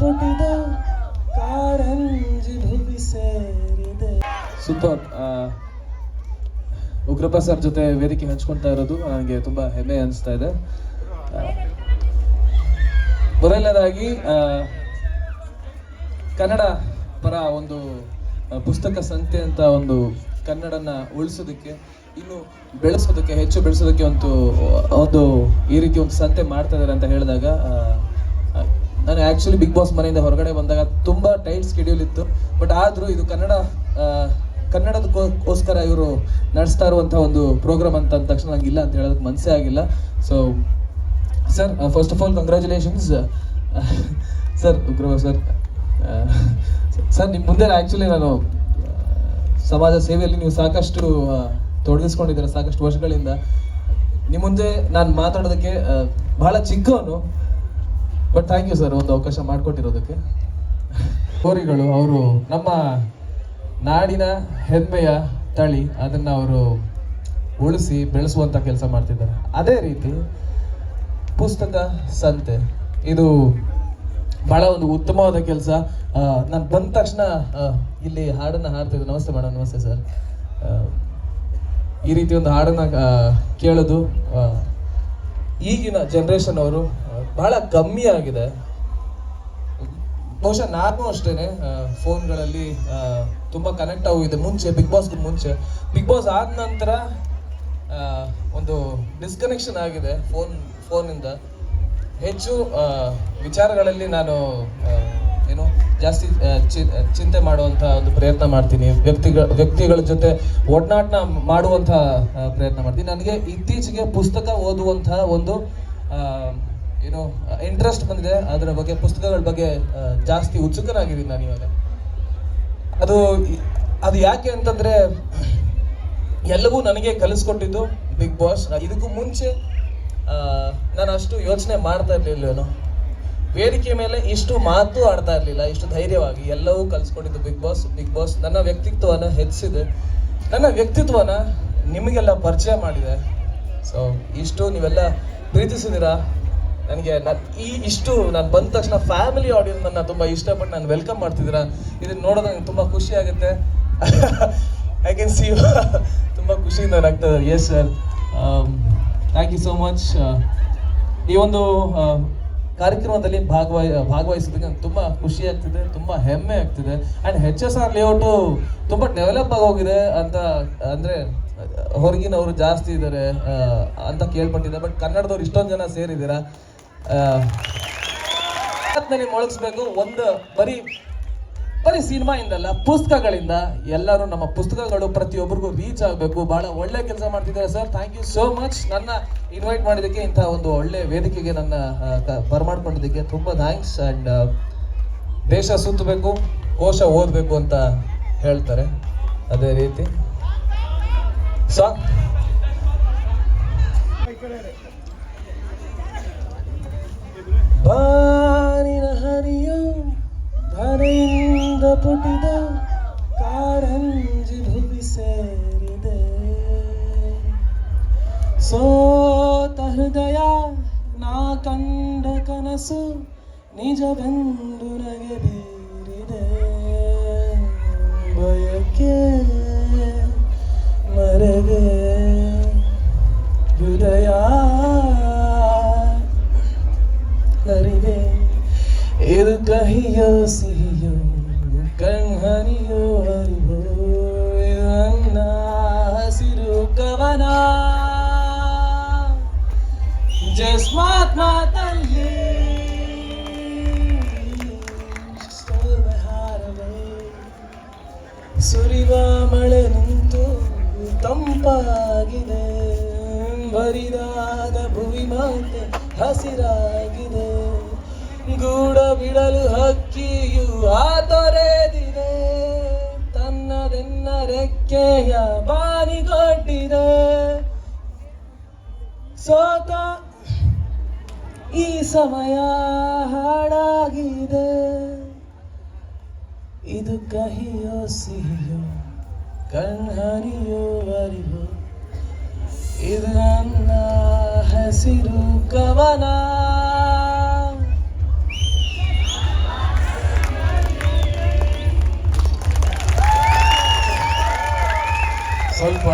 ಪುಟಿದ ಕಾರಂಜಿ super Ugrappa sir ಜೊತೆ ವೇದಿಕೆ ಹಂಚ್ಕೊಳ್ತಾ ಇರೋದು ನನಗೆ ತುಂಬಾ ಹೆಮ್ಮೆ ಅನಿಸ್ತಾ ಇದೆ. ಮೊದಲನೇದಾಗಿ ಕನ್ನಡ ಪರ ಒಂದು ಪುಸ್ತಕ ಸಂತೆ ಅಂತ ಒಂದು ಕನ್ನಡನ ಉಳಿಸೋದಕ್ಕೆ, ಇನ್ನು ಬೆಳೆಸೋದಕ್ಕೆ, ಹೆಚ್ಚು ಬೆಳೆಸೋದಕ್ಕೆ ಒಂದು ಒಂದು ಈ ರೀತಿ ಒಂದು ಸಂತೆ ಮಾಡ್ತಾ ಇದ್ದಾರೆ ಅಂತ ಹೇಳಿದಾಗ ನಾನು ಆ್ಯಕ್ಚುಲಿ ಬಿಗ್ ಬಾಸ್ ಮನೆಯಿಂದ ಹೊರಗಡೆ ಬಂದಾಗ ತುಂಬ ಟೈಟ್ ಸ್ಕೆಡ್ಯೂಲ್ ಇತ್ತು. ಬಟ್ ಆದರೂ ಇದು ಕನ್ನಡ ಕನ್ನಡದಕ್ಕೋಸ್ಕರ ಇವರು ನಡೆಸ್ತಾ ಇರುವಂಥ ಒಂದು ಪ್ರೋಗ್ರಾಮ್ ಅಂತ ಅಂದ ತಕ್ಷಣ ನಂಗೆ ಇಲ್ಲ ಅಂತ ಹೇಳೋದಕ್ಕೆ ಮನಸ್ಸೇ ಆಗಿಲ್ಲ. So sir first of all congratulations sir ಉಗ್ರವ sir sir ನಿಮ್ಮ ಮುಂದೆ ಆ್ಯಕ್ಚುಲಿ ನಾನು ಸಮಾಜ ಸೇವೆಯಲ್ಲಿ ನೀವು ಸಾಕಷ್ಟು ತೊಡಗಿಸ್ಕೊಂಡಿದ್ದೀರ ಸಾಕಷ್ಟು ವರ್ಷಗಳಿಂದ. ನಿಮ್ಮ ಮುಂದೆ ನಾನು ಮಾತಾಡೋದಕ್ಕೆ ಬಹಳ ಚಿಕ್ಕವನು. ಬಟ್ ಥ್ಯಾಂಕ್ ಯು ಸರ್ ಒಂದು ಅವಕಾಶ ಮಾಡಿಕೊಟ್ಟಿರೋದಕ್ಕೆ. ಕೋರಿಗಳು, ಅವರು ನಮ್ಮ ನಾಡಿನ ಹೆಮ್ಮೆಯ ತಳಿ, ಅದನ್ನು ಅವರು ಉಳಿಸಿ ಬೆಳೆಸುವಂಥ ಕೆಲಸ ಮಾಡ್ತಿದ್ದಾರೆ. ಅದೇ ರೀತಿ ಪುಸ್ತಕ ಸಂತೆ, ಇದು ಬಹಳ ಒಂದು ಉತ್ತಮವಾದ ಕೆಲಸ. ನಾನು ಬಂದ ತಕ್ಷಣ ಇಲ್ಲಿ ಹಾಡನ್ನು ಹಾಡ್ತಿದ್ದೆ. ನಮಸ್ತೆ ಮೇಡಮ್, ನಮಸ್ತೆ, ಸರ್. ಈ ರೀತಿ ಒಂದು ಹಾಡನ್ನು ಕೇಳೋದು ಈಗಿನ ಜನ್ರೇಷನ್ ಅವರು ಬಹಳ ಕಮ್ಮಿ ಆಗಿದೆ. ಬಹುಶಃ ನಾನು ಅಷ್ಟೇನೆ ಫೋನ್ಗಳಲ್ಲಿ ತುಂಬ ಕನೆಕ್ಟ್ ಆಗಿದೆ ಮುಂಚೆ ಬಿಗ್ ಬಾಸ್ಗೆ ಮುಂಚೆ. ಬಿಗ್ ಬಾಸ್ ಆದ ನಂತರ ಒಂದು ಡಿಸ್ಕನೆಕ್ಷನ್ ಆಗಿದೆ ಫೋನ್, ಫೋನಿಂದ. ಹೆಚ್ಚು ವಿಚಾರಗಳಲ್ಲಿ ನಾನು ಏನು ಜಾಸ್ತಿ ಚಿಂತೆ ಮಾಡುವಂಥ ಒಂದು ಪ್ರಯತ್ನ ಮಾಡ್ತೀನಿ. ವ್ಯಕ್ತಿಗಳ ವ್ಯಕ್ತಿಗಳ ಜೊತೆ ಒಡನಾಟನ ಮಾಡುವಂಥ ಪ್ರಯತ್ನ ಮಾಡ್ತೀನಿ. ನನಗೆ ಇತ್ತೀಚೆಗೆ ಪುಸ್ತಕ ಓದುವಂತಹ ಒಂದು ಏನೋ ಇಂಟ್ರೆಸ್ಟ್ ಬಂದಿದೆ. ಅದರ ಬಗ್ಗೆ, ಪುಸ್ತಕಗಳ ಬಗ್ಗೆ ಜಾಸ್ತಿ ಉತ್ಸುಕನಾಗಿದ್ದೀನಿ ನಾನು ಇವಾಗ. ಅದು ಅದು ಯಾಕೆ ಅಂತಂದ್ರೆ, ಎಲ್ಲವೂ ನನಗೆ ಕಲಿಸ್ಕೊಟ್ಟಿದ್ದು ಬಿಗ್ ಬಾಸ್ ಇದಕ್ಕೂ ಮುಂಚೆ ನಾನು ಅಷ್ಟು ಯೋಚನೆ ಮಾಡ್ತಾ ಇರ್ಲಿಲ್ಲೇನೋ ವೇದಿಕೆ ಮೇಲೆ ಇಷ್ಟು ಮಾತು ಆಡ್ತಾ ಇರಲಿಲ್ಲ ಇಷ್ಟು ಧೈರ್ಯವಾಗಿ ಎಲ್ಲವೂ ಕಲಿಸ್ಕೊಟ್ಟಿದ್ದು ಬಿಗ್ ಬಾಸ್ ಬಿಗ್ ಬಾಸ್ ನನ್ನ ವ್ಯಕ್ತಿತ್ವನ ಹೆಚ್ಚಿದೆ ನನ್ನ ವ್ಯಕ್ತಿತ್ವನ ನಿಮಗೆಲ್ಲ ಪರಿಚಯ ಮಾಡಿದೆ. ಸೊ ಇಷ್ಟು ನೀವೆಲ್ಲ ಪ್ರೀತಿಸಿದ್ದೀರಾ ನನಗೆ ನಾನು ಈ ಇಷ್ಟು ನಾನು ಬಂದ ತಕ್ಷಣ ಫ್ಯಾಮಿಲಿ ಆಡಿಯನ್ಸ್ ನನ್ನ ತುಂಬ ಇಷ್ಟಪಟ್ಟು ನಾನು ವೆಲ್ಕಮ್ ಮಾಡ್ತಿದ್ದೀರಾ ಇದನ್ನ ನೋಡೋದು ನನಗೆ ತುಂಬ ಖುಷಿ ಆಗುತ್ತೆ. ಐ ಕ್ಯಾನ್ ಸಿ ತುಂಬ ಖುಷಿಯಿಂದ ನಾಗ್ತದೆ yes sir thank you so much ಈ ಒಂದು ಆ, ಕಾರ್ಯಕ್ರಮದಲ್ಲಿ ಭಾಗವಹ ಭಾಗವಹಿಸೋದಕ್ಕೆ ನಂಗೆ ತುಂಬ ಖುಷಿ ಆಗ್ತಿದೆ, ತುಂಬ ಹೆಮ್ಮೆ ಆಗ್ತಿದೆ. And H S R layout ತುಂಬ ಡೆವಲಪ್ ಆಗೋಗಿದೆ ಅಂತ, ಅಂದರೆ, ಹೊರಗಿನವರು ಜಾಸ್ತಿ ಇದ್ದಾರೆ ಅಂತ ಕೇಳ್ಪಟ್ಟಿದೆ ಬಟ್ ಕನ್ನಡದವ್ರು ಇಷ್ಟೊಂದು ಜನ ಸೇರಿದ್ದೀರಾ? ಮೊಳಗಿಸ್ಬೇಕು, ಒಂದು, ಬರೀ ಬರೀ ಸಿನಿಮಾಯಿಂದಲ್ಲ, ಪುಸ್ತಕಗಳಿಂದ ಎಲ್ಲರೂ ನಮ್ಮ ಪುಸ್ತಕಗಳು ಪ್ರತಿಯೊಬ್ಬರಿಗೂ ರೀಚ್ ಆಗಬೇಕು. ಬಹಳ ಒಳ್ಳೆ ಕೆಲಸ ಮಾಡ್ತಿದ್ದಾರೆ sir. Thank you so much ನನ್ನ ಇನ್ವೈಟ್ ಮಾಡಿದ್ದಕ್ಕೆ ಇಂಥ ಒಂದು ಒಳ್ಳೆ ವೇದಿಕೆಗೆ ನನ್ನ ಬರಮಾಡ್ಕೊಂಡಿದ್ದಕ್ಕೆ ತುಂಬ ಥ್ಯಾಂಕ್ಸ್ ಆ್ಯಂಡ್ ದೇಶ ಸುತ್ತಬೇಕು, ಕೋಶ ಓದಬೇಕು ಅಂತ ಹೇಳ್ತಾರೆ. ಅದೇ ರೀತಿ. ಸಾಂಗ್ ಪುಟಿದ ಕಾರಂಜಿ ಭುವಿ ಸೇರಿದೆ. ಸೋತ ಹೃದಯ ನಾ ಕಂಡ ಕನಸು ನಿಜವೆಂದು ನಗೆ ಬೀರಿದೆ. ಬಯಕೆ ಮರೆದೆ ಹೃದಯ ಅರಿವೆ ಇದು ಕಹಿಯೋ ಜಸ್ಮಾತ್ ಮಾತಲ್ಲಿ ಹಾರವೇ ಸುರಿವ ಮಳೆ ನಿಂತು ತಂಪಾಗಿದೆ. ಬರಿದಾದ ಭುವಿ ಮಾತೆ ಹಸಿರಾಗಿದೆ. ಗೂಡ ಬಿಡಲು ಹಕ್ಕಿಯು ಆತೊರೆದಿದೆ. ತನ್ನದೆನ್ನ ರೆಕ್ಕೆಯ ಬಾನಿಗೊಡ್ಡಿದೆ ಸೋತ ಈ ಸಮಯ ಹಾಡಾಗಿದೆ ಇದು ಕಹಿಯೋ ಸಿಹಿಯೋ ಕಣ್ಹರಿಯೋ ಅರಿವೋ. ಇದು ನನ್ನ ಹಸಿರು ಕವನ. ಸ್ವಲ್ಪ